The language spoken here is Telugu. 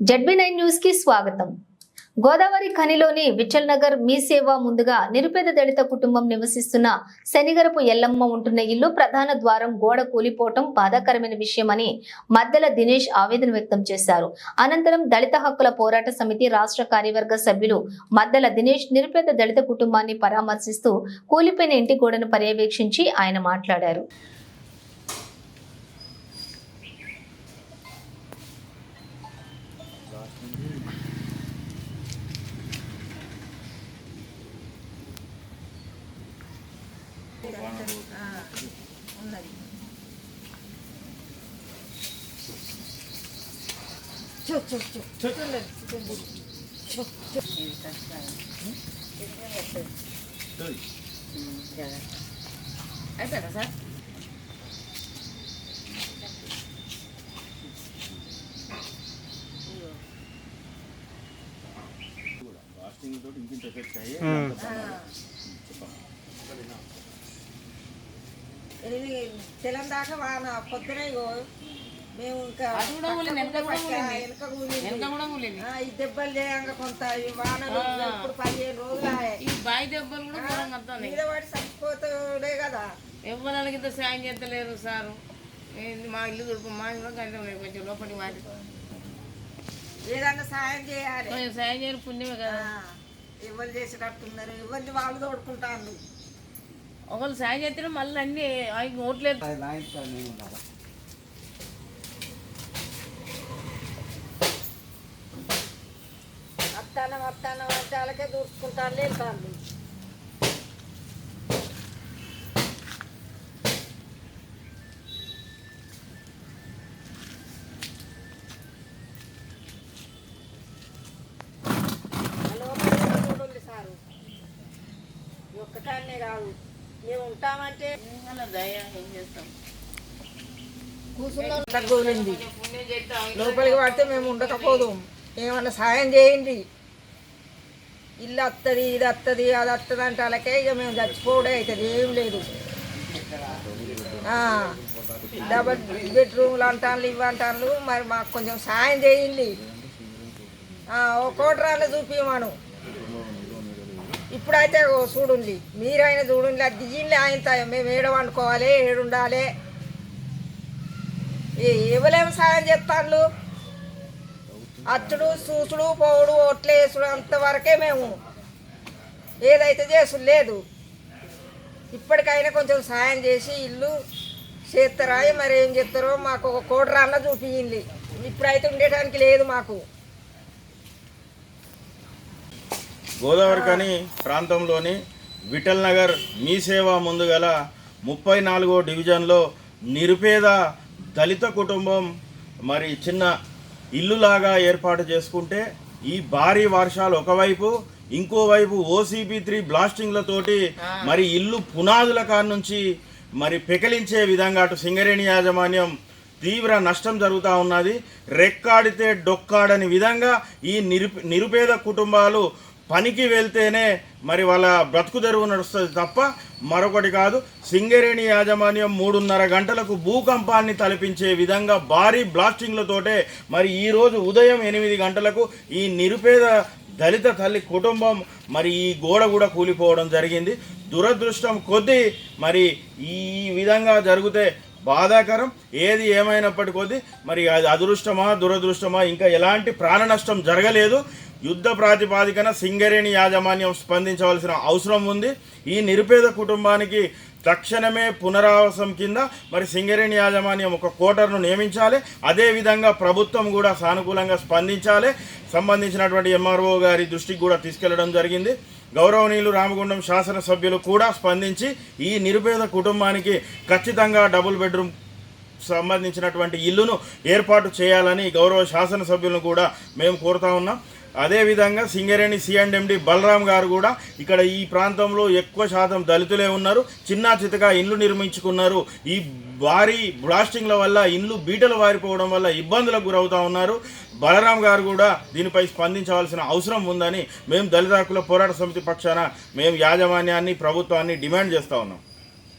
జడ్బీ నైన్ న్యూస్కి స్వాగతం. గోదావరి ఖనిలోని విఠల్ నగర్ మీ సేవ ముందుగా నిరుపేద దళిత కుటుంబం నివసిస్తున్న శనిగరపు ఎల్లమ్మ ఉంటున్న ఇల్లు ప్రధాన ద్వారం గోడ కూలిపోవటం బాధాకరమైన విషయమని మద్దెల దినేష్ ఆవేదన వ్యక్తం చేశారు. అనంతరం దళిత హక్కుల పోరాట సమితి రాష్ట్ర కార్యవర్గ సభ్యులు మద్దెల దినేష్ నిరుపేద దళిత కుటుంబాన్ని పరామర్శిస్తూ కూలిపోయిన ఇంటి గోడను పర్యవేక్షించి ఆయన మాట్లాడారు. ちょちょちょちょちょちょちょちょ తెలం దాకా వాన పొద్దున ఇగో మేము ఇంకా ఈ దెబ్బలు చేయంగా కొంత ఈ వానలు ఇప్పుడు పదిహేను రోజులు ఆయే. ఈ బాయి దెబ్బలు కూడా ఘోరంగా వస్తున్నాయి మీద చచ్చిపోతాడే కదా. ఇంత సాయం చేస్తలేరు సారు. ఏంది మా ఇల్లు దుడుపు మా ఇల్లు కంటే కొంచెం లోపలికి వాటి ఏదన్నా సాయం చేయాలి. సాయం చేయరు పుణ్యమే కదా. ఎవరు చేసేటట్టున్నారు? ఎవరిని వాళ్ళు తోడుకుంటారు ఒకళ్ళు సాయం చేస్తే మళ్ళీ అన్ని అవి ఓట్లేదు అత్తానం అత్తానం అంటే వాళ్ళకే దూసుకుంటారు లేతాను ఒక్కటాన్నే కాదు. మేము ఉంటామంటే దయ ఏం చేస్తాం? చేస్తాం లోపలికి పడితే మేము ఉండకపోదు. ఏమన్నా సాయం చేయండి. ఇల్లు వస్తుంది ఇది వస్తుంది అది వస్తుంది అంటే వాళ్ళకే ఇక మేము చచ్చిపోవడే అవుతుంది. ఏం లేదు. డబల్ బెడ్రూమ్లు అంటాను ఇవి అంటాను మరి మాకు కొంచెం సాయం చేయండి. ఓ కోటరాళ్ళు చూపించమను ఇప్పుడైతే చూడుండి చూడండి. మీరైనా చూడండి. అది దిగిండి ఆయన మేము ఏడ వండుకోవాలి? ఏడుండాలి ఏ- ఎవరేం సాయం చేస్తాళ్ళు అచ్చుడు చూసుడు పోవుడు ఓట్లేసుడు అంతవరకే మేము. ఏదైతే చేసుడు లేదు. ఇప్పటికైనా కొంచెం సాయం చేసి ఇల్లు చేస్తారా మరి ఏం చేస్తారో మాకు ఒక కోటి రాళ్ళ చూపించింది ఇప్పుడైతే ఉండేటానికి లేదు మాకు. గోదావరి కని ప్రాంతంలోని విఠల్ నగర్ మీ సేవ ముందు గల ముప్పై నాలుగో డివిజన్లో నిరుపేద దళిత కుటుంబం మరి చిన్న ఇల్లులాగా ఏర్పాటు చేసుకుంటే ఈ భారీ వర్షాలు ఒకవైపు ఇంకోవైపు ఓసీపీ త్రీ బ్లాస్టింగ్లతోటి మరి ఇల్లు పునాదుల కాడ నుంచి మరి పెకిలించే విధంగా అటు సింగరేణి యాజమాన్యం తీవ్ర నష్టం జరుగుతూ ఉన్నది. రెక్కాడితే డొక్కాడని విధంగా ఈ నిరుప నిరుపేద కుటుంబాలు పనికి వెళ్తేనే మరి వాళ్ళ బ్రతుకు తెరువు నడుస్తుంది తప్ప మరొకటి కాదు. సింగరేణి యాజమాన్యం మూడున్నర గంటలకు భూకంపాన్ని తలపించే విధంగా భారీ బ్లాస్టింగ్లతోటే మరి ఈరోజు ఉదయం ఎనిమిది గంటలకు ఈ నిరుపేద దళిత తల్లి కుటుంబం మరి ఈ గోడ కూడా కూలిపోవడం జరిగింది. దురదృష్టం కొద్దీ మరి ఈ విధంగా జరిగితే బాధాకరం. ఏది ఏమైనప్పటికొద్దీ మరి అది అదృష్టమా దురదృష్టమా ఇంకా ఎలాంటి ప్రాణ నష్టం జరగలేదు. యుద్ధ ప్రాతిపాదికన సింగరేణి యాజమాన్యం స్పందించవలసిన అవసరం ఉంది. ఈ నిరుపేద కుటుంబానికి తక్షణమే పునరావాసం కింద మరి సింగరేణి యాజమాన్యం ఒక కోటర్ను నియమించాలి. అదేవిధంగా ప్రభుత్వం కూడా సానుకూలంగా స్పందించాలి. సంబంధించినటువంటి ఎంఆర్ఓ గారి దృష్టికి కూడా తీసుకెళ్ళడం జరిగింది. గౌరవనీయులు రామగుండం శాసనసభ్యులు కూడా స్పందించి ఈ నిరుపేద కుటుంబానికి ఖచ్చితంగా డబుల్ బెడ్రూమ్ సంబంధించినటువంటి ఇల్లును ఏర్పాటు చేయాలని గౌరవ శాసనసభ్యులను కూడా మేము కోరుతా ఉన్నాం. అదేవిధంగా సింగరేణి సిఎండ్ఎండి బలరాం గారు కూడా ఇక్కడ ఈ ప్రాంతంలో ఎక్కువ శాతం దళితులే ఉన్నారు. చిన్న చితగా ఇండ్లు నిర్మించుకున్నారు. ఈ భారీ బ్లాస్టింగ్ల వల్ల ఇండ్లు బీటలు వారిపోవడం వల్ల ఇబ్బందులకు గురవుతూ ఉన్నారు. బలరాం గారు కూడా దీనిపై స్పందించవలసిన అవసరం ఉందని మేము దళిత హక్కుల పోరాట సమితి పక్షాన మేము యాజమాన్యాన్ని ప్రభుత్వాన్ని డిమాండ్ చేస్తూ ఉన్నాం.